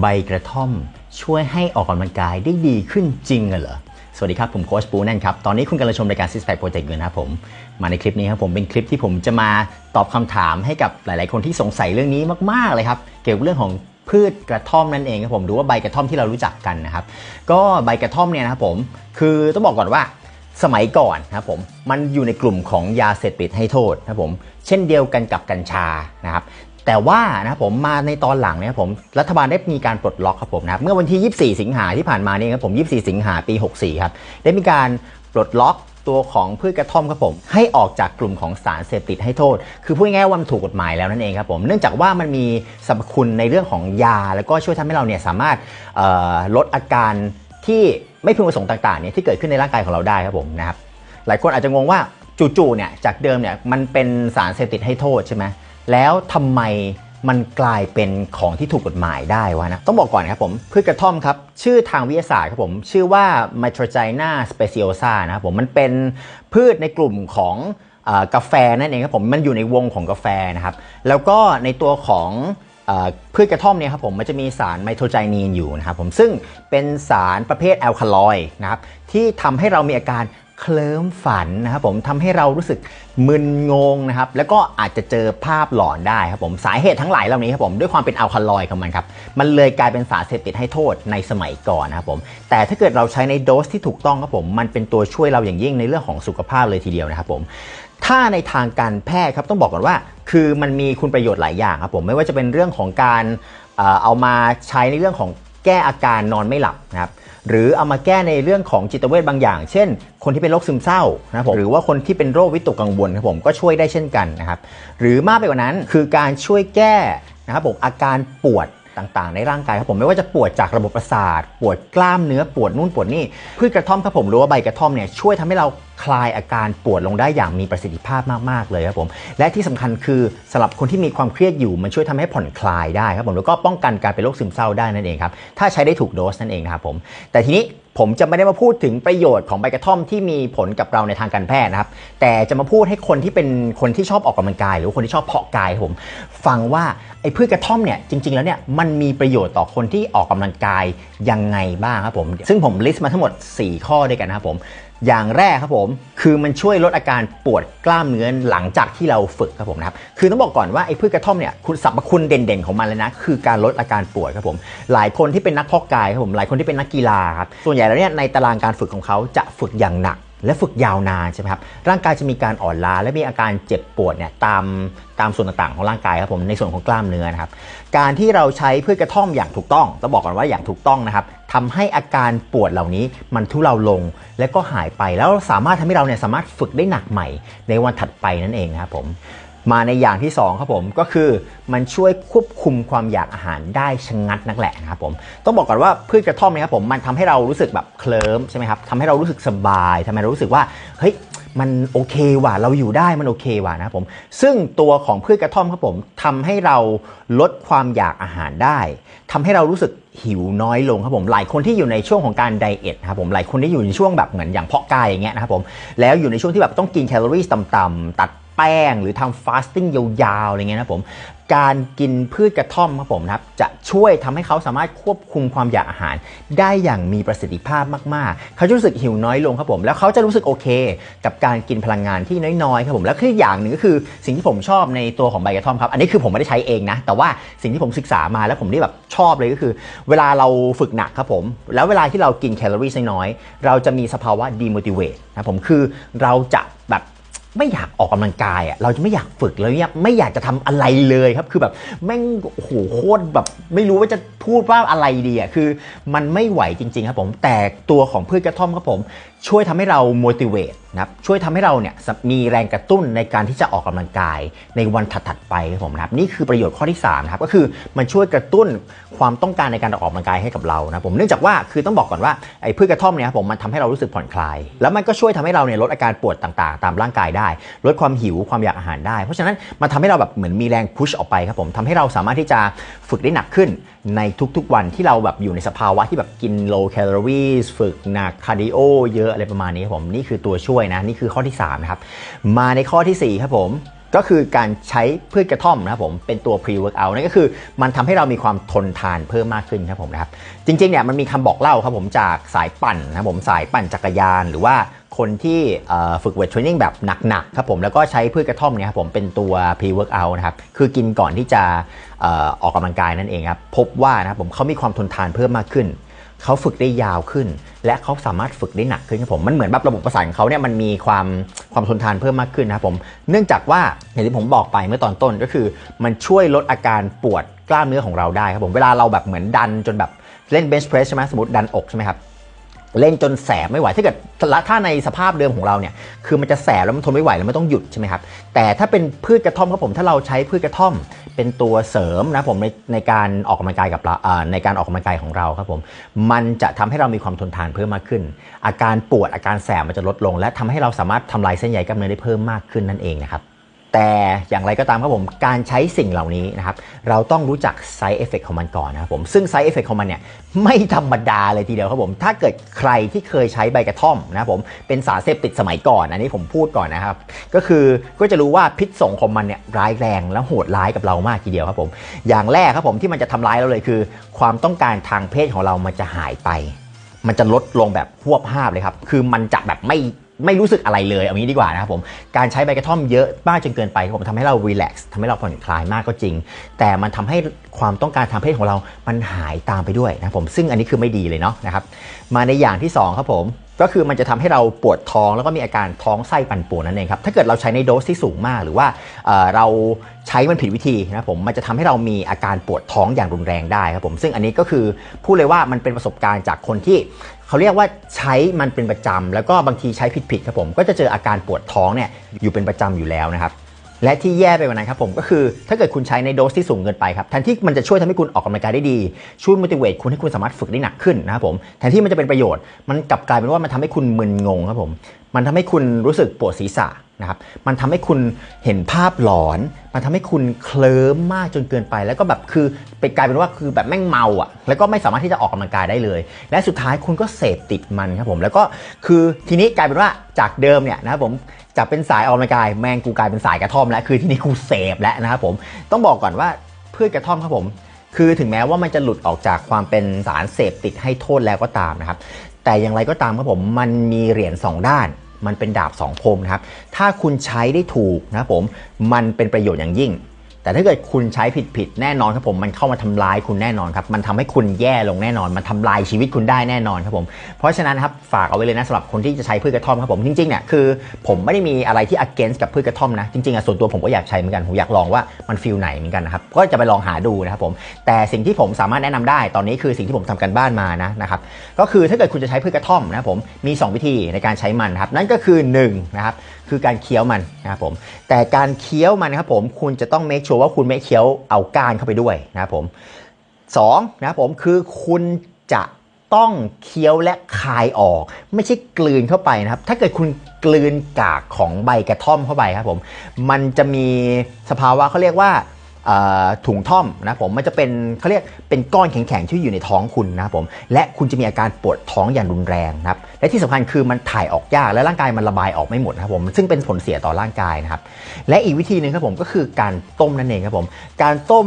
ใบกระท่อมช่วยให้ออกกำลังกายได้ดีขึ้นจริงเหรอ สวัสดีครับ ผมโค้ชปูแน่นครับ ตอนนี้คุณกำลังชมรายการ Six Pack Project อยู่นะครับผม มาในคลิปนี้ครับผมเป็นคลิปที่ผมจะมาตอบคำถามให้กับหลาย ๆ คนที่สงสัยเรื่องนี้มาก ๆ เลยครับ เกี่ยวกับเรื่องของพืชกระท่อมนั่นเองครับผมหรือว่าใบกระท่อมที่เรารู้จักกันนะครับ ก็ใบกระท่อมเนี่ยนะครับผม คือต้องบอกก่อนว่าสมัยก่อนนะครับผมมันอยู่ในกลุ่มของยาเสพติดให้โทษนะครับผมเช่นเดียวกันกับกัญชานะครับ แต่ว่านะผมมาในตอนหลังเนี่ยผมรัฐบาลได้มีการปลดล็อกครับผมนะครับเมื่อวันที่ 24 สิงหาที่ผ่านมานี่ครับผม 24 สิงหาปี 64 ครับ ได้มีการปลดล็อกตัวของพืชกระท่อมครับผม ให้ออกจากกลุ่มของสารเสพติดให้โทษ คือพูดง่ายๆว่ามันถูกกฎหมายแล้วนั่นเองครับผมเนื่องจากว่ามันมีสรรพคุณในเรื่องของยา แล้วก็ช่วยทำให้เราเนี่ยสามารถลดอาการที่ไม่พึงประสงค์ต่างๆเนี่ยที่เกิดขึ้นในร่างกายของเราได้ครับผมนะครับหลายคนอาจจะงงว่าจู่ๆเนี่ยจากเดิมเนี่ยมันเป็นสารเสพติดให้โทษใช่ไหม แล้วทำไมมันกลายเป็นของที่ถูกกฎหมายได้วะนะ ต้องบอกก่อนนะครับผมพืชกระท่อมครับ ชื่อทางวิทยาศาสตร์ครับผม ชื่อว่า m i t r o g y n a speciosa นะครับผมมันเป็นพืชในกลุ่มของอกาแฟนั่นเองครับผมมันอยู่ในวงของกาแฟนะครับ แล้วก็ในตัวของอพืชกระท่อมเนี่ยครับผมมันจะมีสารไมโทรไจนีนอยู่นะครับผมซึ่งเป็นสารประเภทแอลคาลอยด์นะครับที่ทำให้เรามีอาการ เคลิ้มฝันนะครับผมทำให้เรารู้สึกมึนงงนะครับแล้วก็อาจจะเจอภาพหลอนได้ครับผมสาเหตุทั้งหลายเหล่านี้ครับผมด้วยความเป็นแอลคาลอยด์ของมันครับมันเลยกลายเป็นสารเสพติดให้โทษในสมัยก่อนนะครับผมแต่ถ้าเกิดเราใช้ในโดสที่ถูกต้องครับผมมันเป็นตัวช่วยเราอย่างยิ่งในเรื่องของสุขภาพเลยทีเดียวนะครับผมถ้าในทางการแพทย์ครับต้องบอกก่อนว่า คือมันมีคุณประโยชน์หลายอย่างครับผมไม่ว่าจะเป็นเรื่องของการเอามาใช้ในเรื่องของแก้อาการนอนไม่หลับนะครับ หรือเอามาแก้ในเรื่องของจิตเวชบางอย่าง เช่น คนที่เป็นโรคซึมเศร้านะครับผมหรือว่าคนที่เป็นโรควิตกกังวลครับผมก็ช่วยได้เช่นกันนะครับหรือมากไปกว่านั้นคือการช่วยแก้นะครับผมอาการปวดต่างๆ ในร่างกายครับผมไม่ว่าจะปวดจากระบบประสาท ปวดกล้ามเนื้อปวดนู่นปวดนี่พืชกระท่อมครับผมหรือว่าใบกระท่อมเนี่ยช่วยทำให้เรา คลายอาการปวดลงได้อย่างมีประสิทธิภาพมาก ๆ เลยครับผม และที่สำคัญคือสำหรับคนที่มีความเครียดอยู่มันช่วยทำให้ผ่อนคลายได้ครับผมแล้วก็ป้องกันการเป็นโรคซึมเศร้าได้นั่นเองครับถ้าใช้ได้ถูกโดสนั่นเองนะครับผม แต่ทีนี้ผมจะไม่ได้มาพูดถึงประโยชน์ของใบกระท่อมที่มีผลกับเราในทางการแพทย์นะครับ แต่จะมาพูดให้คนที่เป็นคนที่ชอบออกกำลังกาย หรือคนที่ชอบเพาะกายผม ฟังว่าไอ้พืชกระท่อมเนี่ยจริง ๆ แล้วเนี่ยมันมีประโยชน์ต่อคนที่ออกกำลังกายยังไงบ้างครับผม ซึ่งผมลิสต์มาทั้งหมด 4 ข้อด้วยกันนะครับผม อย่างแรกครับผม คือมันช่วยลดอาการปวดกล้ามเนื้อหลังจากที่เราฝึกครับผมนะครับ คือต้องบอกก่อนว่าไอ้พืชกระท่อมเนี่ยคุณสรรพคุณเด่นๆของมันเลยนะ คือการลดอาการปวดครับผม หลายคนที่เป็นนักพอกกายครับผม หลายคนที่เป็นนักกีฬาครับ ส่วนใหญ่แล้วเนี่ยในตารางการฝึกของเขาจะฝึกอย่างหนัก และฝึกยาวนานใช่ไหมครับร่างกายจะมีการอ่อนล้าและมีอาการเจ็บปวดเนี่ยตามตามส่วนต่างๆ ของร่างกายครับผมในส่วนของกล้ามเนื้อนะครับการที่เราใช้พืชกระท่อมอย่างถูกต้องต้องบอกก่อนว่าอย่างถูกต้องนะครับทำให้อาการปวดเหล่านี้มันทุเลาลงและก็หายไปแล้วสามารถทำให้เราเนี่ยสามารถฝึกได้หนักใหม่ ในวันถัดไปนั่นเองนะครับผม มาในอย่างที่2ครับผมก็คือมันช่วยควบคุมความอยากอาหารได้ชะงัดนักแหละนะครับผมต้องบอกก่อนว่าพืชกระท่อมนะครับผมมันทำให้เรารู้สึกแบบเคลิ้มใช่ไหมครับทำให้เรารู้สึกสบายทำให้เรารู้สึกว่าเฮ้ยมันโอเคว่ะเราอยู่ได้มันโอเคว่ะนะครับผมซึ่งตัวของพืชกระท่อมครับผมทำให้เราลดความอยากอาหารได้ทำให้เรารู้สึกหิวน้อยลงครับผมหลายคนที่อยู่ในช่วงของการไดเอทนะครับผมหลายคนที่อยู่ในช่วงแบบเหมือนอย่างเพาะกายอย่างเงี้ยนะครับผมแล้วอยู่ในช่วงที่แบบต้องกินแคลอรี่ต่ำๆตัด แป้งหรือทำฟาสติ้งยาวๆอะไรเงี้ยนะผมการกินพืชกระท่อมครับผมนะครับจะช่วยทำให้เขาสามารถควบคุมความอยากอาหาร ได้อย่างมีประสิทธิภาพมากๆ เขาจะรู้สึกหิวน้อยลงครับผม แล้วเขาจะรู้สึกโอเค กับการกินพลังงานที่น้อยๆครับผม แล้วคืออย่างหนึ่งก็คือสิ่งที่ผมชอบในตัวของใบกระท่อมครับ อันนี้คือผมไม่ได้ใช้เองนะ แต่ว่าสิ่งที่ผมศึกษามาแล้วผมได้แบบชอบเลยก็คือ เวลาเราฝึกหนักครับผม แล้วเวลาที่เรากินแคลอรี่น้อยๆเราจะมีสภาวะ demotivate นะผมคือเราจะแบบ ไม่อยากออกกำลังกายอะเราจะไม่อยากฝึกเลยเนี่ยไม่อยากจะทำอะไรเลยครับ คือแบบแม่งโอ้โหโคตรแบบไม่รู้ว่าจะพูดว่าอะไรดีอะคือ มันไม่ไหวจริง ๆ ครับผม แต่ตัวของพืชกระท่อมครับผมช่วยทำให้เรา motivate นะครับช่วยทำให้เราเนี่ยมีแรงกระตุ้นในการที่จะออกกำลังกายในวันถัดๆไปครับผมนะครับนี่คือประโยชน์ข้อที่3นะครับก็คือมันช่วยกระตุ้นความต้องการในการออกกำลังกายให้กับเรานะผมเนื่องจากว่าคือต้องบอกก่อนว่าไอ้พืชกระท่อมเนี่ยครับผมมันทำให้เรารู้สึกผ่อนคลาย แล้วมันก็ช่วยทำให้เราเนี่ยลดอาการปวดต่างๆ ตามร่างกายได้ ลดความหิวความอยากอาหารได้ เพราะฉะนั้นมันทำให้เราแบบเหมือนมีแรงพุชออกไปครับผมทำให้เราสามารถที่จะฝึกได้หนักขึ้น ในทุกๆวันที่เราแบบอยู่ในสภาวะที่แบบกิน low calories ฝึกหนักคาร์ดิโอเยอะอะไรประมาณนี้ครับผม นี่คือตัวช่วยนะ นี่คือข้อที่3นะครับ มาในข้อทีสี่4ครับผม ก็คือการใช้พืชกระท่อมนะครับผมเป็นตัว pre workout นั่นก็คือ มันทำให้เรามีความทนทานเพิ่มมากขึ้นครับผมนะครับจริงๆเนี่ยมันมีคำบอกเล่าครับผมจากสายปั่นนะครับผมสายปั่นจักรยานหรือว่าคนที่ฝึกเวทเทรนนิ่งแบบหนักๆครับผมแล้วก็ใช้พืชกระท่อมเนี่ยครับผมเป็นตัว pre workout นะครับคือกินก่อนที่จะออออกกำลังกายนั่นเองครับพบว่านะครับผมเขามีความทนทานเพิ่มมากขึ้น เขาฝึกได้ยาวขึ้น และเขาสามารถฝึกได้หนักขึ้นครับผมมันเหมือนแบบระบบประสาทของเขาเนี่ยมันมีความความทนทานเพิ่มมากขึ้นนะครับผมเนื่องจากว่าอย่างที่ผมบอกไปเมื่อตอนต้นก็คือ มันช่วยลดอาการปวดกล้ามเนื้อของเราได้ครับผมเวลาเราแบบเหมือนดันจนแบบเล่นเบนช์เพรสใช่ไหมสมมติดันอกใช่ไหมครับ เล่นจนแสบไม่ไหวถ้าเกิดถ้าในสภาพเดิมของเราเนี่ยคือมันจะแสบแล้วมันทนไม่ไหวแล้วมันต้องหยุดใช่ไหมครับแต่ถ้าเป็นพืชกระท่อมครับผมถ้าเราใช้พืชกระท่อม เป็นตัวเสริมนะผมในในการออกกำลังกายกับเราในการออกกำลังกายของเราครับผมมันจะทำให้เรามีความทนทานเพิ่มมากขึ้น อาการปวดอาการแสบมันจะลดลง และทำให้เราสามารถทำลายเส้นใยกล้ามเนื้อได้เพิ่มมากขึ้นนั่นเองนะครับ แต่อย่างไรก็ตามครับผมการใช้สิ่งเหล่านี้นะครับเราต้องรู้จัก side effect ของมันก่อนนะครับผมซึ่ง side effect ของมันเนี่ยไม่ธรรมดาเลยทีเดียวครับผมถ้าเกิดใครที่เคยใช้ใบกระท่อมนะครับผมเป็นสารเสพติดสมัยก่อนอันนี้ผมพูดก่อนนะครับก็คือก็จะรู้ว่าพิษส่งของมันเนี่ยร้ายแรงและโหดร้ายกับเรามากทีเดียวครับผมอย่างแรกครับผมที่มันจะทำร้ายเราเลยคือ ความต้องการทางเพศของเรามันจะหายไป มันจะลดลงแบบหวบห้าบเลยครับคือมันจะแบบไม่ ไม่รู้สึกอะไรเลย เอางี้ดีกว่านะครับผม การใช้ใบกระท่อมเยอะมากจนเกินไปครับผมทำให้เรารีแลกซ์ทำให้เราผ่อนคลายมากก็จริง แต่มันทำให้ความต้องการทางเพศของเรา มันหายตามไปด้วยนะครับผม ซึ่งอันนี้คือไม่ดีเลยเนาะนะครับ มาในอย่างที่สองครับผม ก็คือมันจะทำให้เราปวดท้องแล้วก็มีอาการท้องไส้ปั่นป่วนนั่นเองครับถ้าเกิดเราใช้ในโดสที่สูงมากหรือว่าเเราใช้มันผิดวิธีนะผมมันจะทำให้เรามีอาการปวดท้องอย่างรุนแรงได้ครับผมซึ่งอันนี้ก็คือพูดเลยว่ามันเป็นประสบการณ์จากคนที่เขาเรียกว่าใช้มันเป็นประจำแล้วก็บางทีใช้ผิดๆครับผมก็จะเจออาการปวดท้องเนี่ยอยู่เป็นประจำอยู่แล้วนะครับ และที่แย่ไปกว่านั้นครับผมก็คือถ้าเกิดคุณใช้ในโดสที่สูงเกินไปครับแทนที่มันจะช่วยทำให้คุณออกกำลังกายได้ดี ช่วย motivate คุณให้คุณสามารถฝึกได้หนักขึ้นนะครับผมแทนที่มันจะเป็นประโยชน์ มันกลับกลายเป็นว่ามันทำให้คุณมึนงงครับผมมันทำให้คุณรู้สึกปวดศีรษะนะครับมันทำให้คุณเห็นภาพหลอน มันทำให้คุณเคลิ้มมากจนเกินไป แล้วก็แบบคือไปกลายเป็นว่าคือแบบแม่งเมาอะแล้วก็ไม่สามารถที่จะออกกำลังกายได้เลย และสุดท้ายคุณก็เสพติดมันครับผมแล้วก็คือทีนี้กลายเป็นว่าจากเดิมเนี่ยนะครับผม จะเป็นสายออกกำลังกายแมงกูกลายเป็นสายกระท่อมแล้วคือที่นี่กูเสพแล้วนะครับผมต้องบอกก่อนว่าพืชกระท่อมครับผม คือถึงแม้ว่ามันจะหลุดออกจากความเป็นสารเสพติดให้โทษแล้วก็ตามนะครับ แต่อย่างไรก็ตามครับผมมันมีเหรียญสองด้าน มันเป็นดาบสองคมนะครับถ้าคุณใช้ได้ถูกนะครับผมมันเป็นประโยชน์อย่างยิ่ง แต่ถ้าเกิดคุณใช้ผิดผิดแน่นอนครับผมมันเข้ามาทำลายคุณแน่นอนครับมันทำให้คุณแย่ลงแน่นอน มันทำลายชีวิตคุณได้แน่นอนครับผมเพราะฉะนั้นครับฝากเอาไว้เลยนะสำหรับคนที่จะใช้พืชกระท่อมครับผมจริงๆเนี่ยคือผมไม่ได้มีอะไรที่ against กับพืชกระท่อมนะจริงๆอะส่วนตัวผมก็อยากใช้เหมือนกันผมอยากลองว่ามันฟีลไหนเหมือนกันนะครับก็จะไปลองหาดูนะครับผมแต่สิ่งที่ผมสามารถแนะนำได้ตอนนี้คือสิ่งที่ผมทำกันบ้านมานะนะครับก็คือถ้าเกิดคุณจะใช้พืชกระท่อมนะครับผมมี 2 วิธีในการใช้มันครับนั่นก็คือ1นะครับคือการเคี้ยวมันนะครับผมแต่การเคี้ยวมันนะครับผมคุณจะต้อง make sure ว่าคุณไม่เคี้ยวเอาก้านเข้าไปด้วยนะครับผมสองนะครับผมคือคุณจะต้องเคี้ยวและคายออก ไม่ใช่กลืนเข้าไปนะครับ ถ้าเกิดคุณกลืนกากของใบกระท่อมเข้าไปครับผมมันจะมีสภาวะเขาเรียกว่า ถุงท่อมนะผมมันจะเป็นเขาเรียกเป็นก้อนแข็งๆที่อยู่ในท้องคุณนะครับผมและคุณจะมีอาการปวดท้องอย่างรุนแรงนะครับและที่สำคัญคือมันถ่ายออกยากและร่างกายมันระบายออกไม่หมดนะครับผมซึ่งเป็นผลเสียต่อร่างกายนะครับและอีกวิธีหนึ่งครับผมก็คือการต้มนั่นเองครับผมการต้ม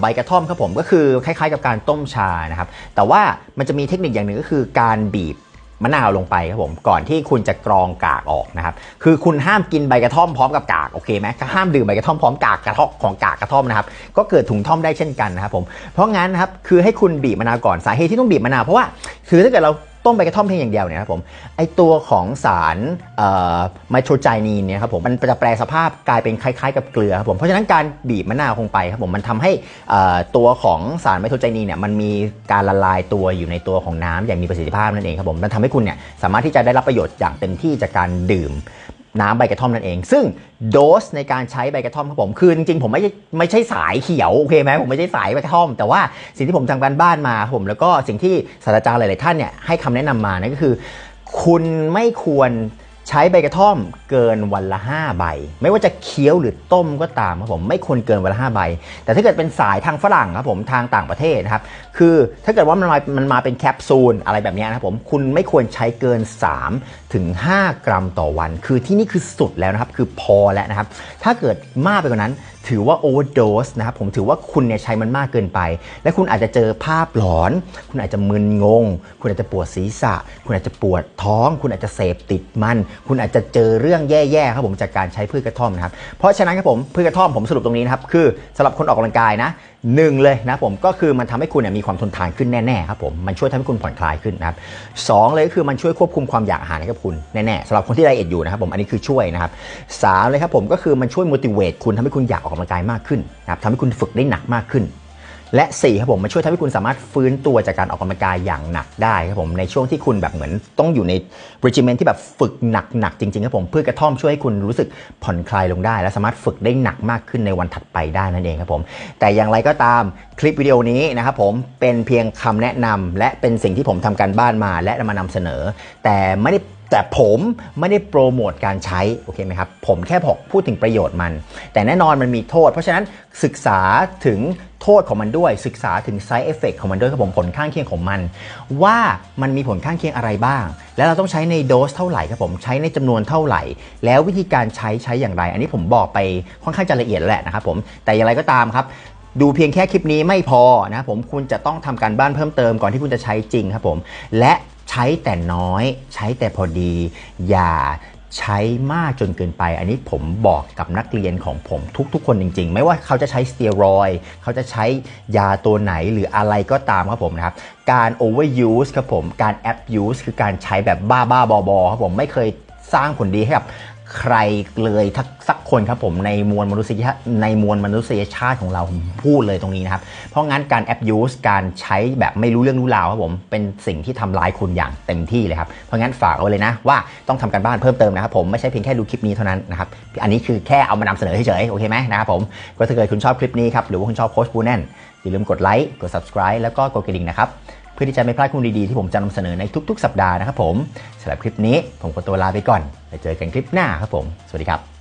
ใบกระท่อมครับผมก็คือคล้ายๆ กับการต้มชานะครับแต่ว่ามันจะมีเทคนิคอย่างหนึ่งก็คือการบีบ มะนาวลงไปครับผมก่อนที่คุณจะกรองกากออกนะครับคือคุณห้ามกินใบกระท่อมพร้อมกับกากโอเคไหมก็ห้ามดื่มใบกระท่อมพร้อมกากกระท่อมของกากกระท่อมนะครับก็เกิดถุงท่อมได้เช่นกันนะครับผมเพราะงั้นนะครับคือให้คุณบีบมะนาวก่อนสาเหตุที่ต้องบีบมะนาวเพราะว่าคือถ้าเกิดเรา ต้มใบกระท่อมเพียงอย่างเดียวเนี่ยครับผมไอตัวของสารไมโทรไจนีนเนี่ยครับผมมันจะแปลสภาพกลายเป็นคล้ายๆกับเกลือครับผมเพราะฉะนั้นการบีบมะนาวลงไปครับผมมันทำให้ตัวของสารไมโทรไจนีนเนี่ยมันมีการละลายตัวอยู่ในตัวของน้ำอย่างมีประสิทธิภาพนั่นเองครับผมมันทำให้คุณเนี่ยสามารถที่จะได้รับประโยชน์อย่างเต็มที่จากการดื่ม น้ำใบกระท่อมนั่นเอง ซึ่งโดสในการใช้ใบกระท่อมครับผมคือจริงๆผมไม่ใช่ไม่ใช่สายเขียวโอเคไหมผมไม่ใช่สายใบกระท่อม แต่ว่าสิ่งที่ผมทำการบ้านมาผม แล้วก็สิ่งที่ศาสตราจารย์หลายๆท่านเนี่ยให้คำแนะนำมานั่นก็คือ คุณไม่ควร ใช้ใบกระท่อมเกินวันละ 5 ใบ ไม่ว่าจะเคี้ยวหรือต้มก็ตามครับผมไม่ควรเกินวันละ 5 ใบ แต่ถ้าเกิดเป็นสายทางฝรั่งครับผมทางต่างประเทศนะครับคือถ้าเกิดว่ามันมามันมาเป็นแคปซูลอะไรแบบนี้นะครับผมคุณไม่ควรใช้เกิน 3 ถึง 5 กรัมต่อวัน คือที่นี่คือสุดแล้วนะครับคือพอแล้วนะครับถ้าเกิดมากไปกว่านั้น ถือว่าโอเวอร์โดสนะครับผมถือว่าคุณเนี่ยใช้มันมากเกินไป และคุณอาจจะเจอภาพหลอน คุณอาจจะมึนงง คุณอาจจะปวดศีรษะ คุณอาจจะปวดท้อง คุณอาจจะเสพติดมัน คุณอาจจะเจอเรื่องแย่ๆครับผมจากการใช้พืชกระท่อมนะครับเพราะฉะนั้นครับผมพืชกระท่อมผมสรุปตรงนี้นะครับคือสำหรับคนออกกำลังกายนะ หนึ่งเลยนะผมก็คือมันทำให้คุณเนี่ยมีความทนทานขึ้นแน่ๆครับผมมันช่วยทำให้คุณผ่อนคลายขึ้นนะครับสองเลยก็คือมันช่วยควบคุมความอยากอาหารให้กับคุณแน่ๆสำหรับคนที่ไดเอทอยู่นะครับผมอันนี้คือช่วยนะครับสามเลยครับผมก็คือมันช่วย motivate คุณทำให้คุณอยากออกกำลังกายมากขึ้นนะครับทำให้คุณฝึกได้หนักมากขึ้น และ4ครับผมมันช่วยทำให้คุณสามารถฟื้นตัวจากการออกกำลังกายอย่างหนักได้ครับผมในช่วงที่คุณแบบเหมือนต้องอยู่ใน regimen ที่แบบฝึกหนักๆจริงๆครับผมเพืชกระท่อมช่วยให้คุณรู้สึกผ่อนคลายลงได้ และสามารถฝึกได้หนักมากขึ้นในวันถัดไปได้นั่นเองครับผมแต่อย่างไรก็ตามคลิปวิดีโอนี้นะครับผมเป็นเพียงคำแนะนำและเป็นสิ่งที่ผมทำการบ้านมาและมานำเสนอ แต่ไม่ได้ แต่ผมไม่ได้โปรโมทการใช้โอเคไหมครับผมแค่บอกพูดถึงประโยชน์มัน แต่แน่นอนมันมีโทษ เพราะฉะนั้นศึกษาถึงโทษของมันด้วย ศึกษาถึง side effect ของมันด้วยครับผมผลข้างเคียงของมัน ว่ามันมีผลข้างเคียงอะไรบ้าง แล้วเราต้องใช้ในโดสเท่าไหร่ครับผมใช้ในจำนวนเท่าไหร่ แล้ววิธีการใช้ใช้อย่างไร อันนี้ผมบอกไปค่อนข้างจะละเอียดแหละนะครับผมแต่อย่างไรก็ตามครับดูเพียงแค่คลิปนี้ไม่พอนะครับผมคุณจะต้องทำการบ้านเพิ่มเติมก่อนที่คุณจะใช้จริงครับผมและ ใช้แต่น้อย ใช้แต่พอดี อย่าใช้มากจนเกินไป อันนี้ผมบอกกับนักเรียนของผมทุกๆ คนจริง ๆ ไม่ว่าเขาจะใช้สเตียรอยเขาจะใช้ยาตัวไหนหรืออะไรก็ตามครับผมนะครับ การ overuse ครับผม การ abuse คือการใช้แบบบ้าๆบอๆครับผมไม่เคยสร้างผลดีให้กับ ใครเลยทักสักคนครับผมในมวลมนุษยชาติในมวลมนุษยชาติของเราผมพูดเลยตรงนี้นะครับ เพราะงั้นการ abuse การใช้แบบไม่รู้เรื่องรู้ราวครับผมเป็นสิ่งที่ทำลายคุณอย่างเต็มที่เลยครับ เพราะงั้นฝากเอาไว้เลยนะว่าต้องทำการบ้านเพิ่มเติมนะครับผมไม่ใช่เพียงแค่ดูคลิปนี้เท่านั้นนะครับอันนี้คือแค่เอามานำเสนอเฉยๆโอเคไหมนะครับผมก็ถ้าเกิดคุณชอบคลิปนี้ครับหรือว่าคุณชอบโค้ชปูแน่นอย่าลืมกดไลค์กด subscribe แล้วก็กดกระดิ่งนะครับ พื่อที่จะไม่พลาดข้อมูลดีๆที่ผมจะนำเสนอในทุก ๆ สัปดาห์นะครับผมสำหรับคลิปนี้ผมขอตัวลาไปก่อนไปเจอกันคลิปหน้าครับผม สวัสดีครับ